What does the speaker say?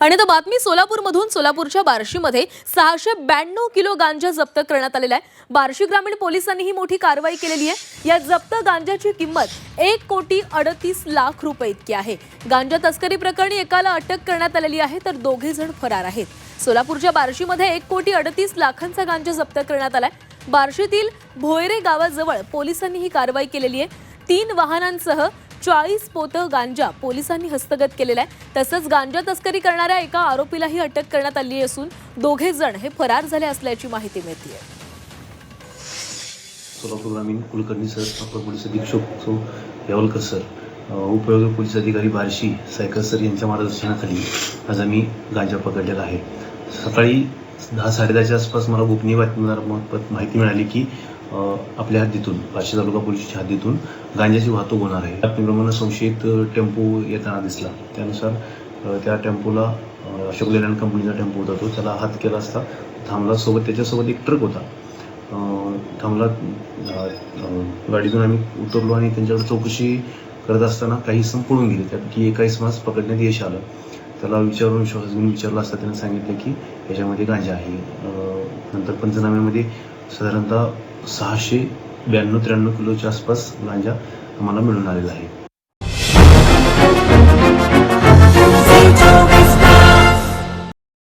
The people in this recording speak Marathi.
आणि आता बातमी सोलापूरमधून सोलापूरच्या बार्शीमध्ये सहाशे ब्याण्णव किलो गांजा जप्त करण्यात आलेला आहे. बार्शी ग्रामीण पोलिसांनी ही मोठी कारवाई केलेली आहे. या जप्त गांजाची किंमत एक कोटी अडतीस लाख रुपये इतकी आहे. गांजा तस्करी प्रकरणी एकाला अटक करण्यात आलेली आहे तर दोघे जण फरार आहेत. सोलापूरच्या बार्शीमध्ये एक कोटी अडतीस लाखांचा गांजा जप्त करण्यात आलाय. बार्शीतील भोयरे गावाजवळ पोलिसांनी ही कारवाई केलेली आहे. तीन वाहनांसह चाळीस पोतं गांजा पोलिसांनी हस्तगत केलेला आहे. तसंच गांजा तस्करी करणाऱ्या एका आरोपीलाही अटक करण्यात आली असून दोघे जण हे फरार झाले असल्याची माहिती मिळते सोलापूर ग्रामीण कुलकर्णी सर अपर पोलीस अधीक्षक सो यावलकर सर उपयोग पोलीस अधिकारी बारशी सायकर सर यांच्या मार्गदर्शनाखाली आज आम्ही गांजा पकडलेला आहे. सकाळी दहा साडेदहाच्या आसपास मला गोपनीय बातमीदार माहिती मिळाली की आपल्या हद्दीतून पाचशे तालुका पोलिसच्या हद्दीतून गांजाची वाहतूक होणार आहे. बातमीप्रमाणे संशयित टेम्पो येताना दिसला. त्यानुसार त्या टेम्पोला अशोक लेलँड कंपनीचा टेम्पो होता तो. त्याला हात केला असता थांबला सोबत त्याच्यासोबत एक ट्रक होता. थांबला गाडीतून आम्ही उतरलो आणि त्यांच्याकडे चौकशी करत असताना काही इसम पळून गेले. त्यापैकी एका इसमास पकडण्यात यश आलं. त्याला विचारून विश्वास घेऊन विचारलं असता त्यांनी सांगितलं की याच्यामध्ये गांजा आहे. नंतर पंचनाम्यामध्ये साधारणतः सहाशे ब्याण्णव त्र्याण्णव किलोच्या आसपास गांजा आम्हाला मिळून आलेला आहे.